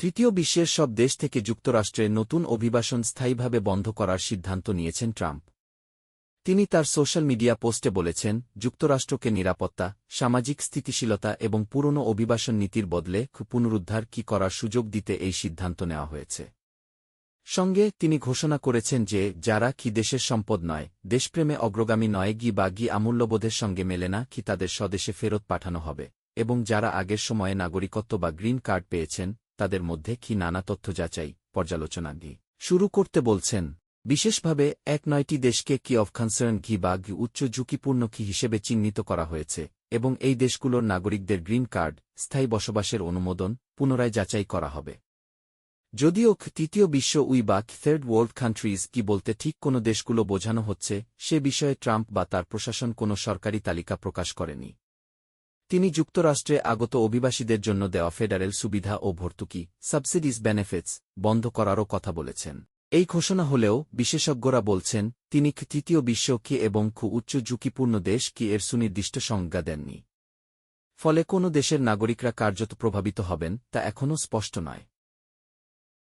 তৃতীয় বিশ্বের সব দেশ থেকে যুক্তরাষ্ট্রের নতুন অভিবাসন স্থায়ীভাবে বন্ধ করার সিদ্ধান্ত নিয়েছেন ট্রাম্প। তিনি তার সোশ্যাল মিডিয়া পোস্টে বলেছেন, যুক্তরাষ্ট্রকে নিরাপত্তা, সামাজিক স্থিতিশীলতা এবং পুরনো অভিবাসন নীতির বদলে পুনরুদ্ধার কি করার সুযোগ দিতে এই সিদ্ধান্ত নেওয়া হয়েছে। সঙ্গে তিনি ঘোষণা করেছেন যে, যারা কি দেশের সম্পদ নয়, দেশপ্রেমে অগ্রগামী নয় গি বা গি আমূল্যবোধের সঙ্গে মেলে না কি তাদের স্বদেশে ফেরত পাঠানো হবে, এবং যারা আগের সময়ে নাগরিকত্ব বা গ্রিন কার্ড পেয়েছেন তাদের মধ্যে কি নানা তথ্য যাচাই, পর্যালোচনা গি শুরু করতে বলছেন, বিশেষভাবে এক নয়টি দেশকে কি অফ কনসার্ন ঘি বা ঘি উচ্চ ঝুঁকিপূর্ণ, কি হিসেবে চিহ্নিত করা হয়েছে, এবং এই দেশগুলোর নাগরিকদের গ্রিন কার্ড, স্থায়ী বসবাসের অনুমোদন, পুনরায় যাচাই করা হবে। যদিও তৃতীয় বিশ্ব উই বা থার্ড ওয়ার্ল্ড কান্ট্রিজ কি বলতে ঠিক কোনো দেশগুলো বোঝানো হচ্ছে, সে বিষয়ে ট্রাম্প বা তার প্রশাসন কোনো সরকারি তালিকা প্রকাশ করেনি। তিনি যুক্তরাষ্ট্রে আগত অভিবাসীদের জন্য দেওয়া ফেডারেল সুবিধা ও ভর্তুকি, সাবসিডিজ বেনিফিটস, বন্ধ করারও কথা বলেছেন। এই ঘোষণা হলেও বিশেষজ্ঞরা বলছেন, তিনি তৃতীয় বিশ্ব কি এবং খু উচ্চ ঝুঁকিপূর্ণ দেশ কি এর সুনির্দিষ্ট সংজ্ঞা দেননি। ফলে কোনো দেশের নাগরিকরা কার্যত প্রভাবিত হবেন, তা এখনও স্পষ্ট নয়।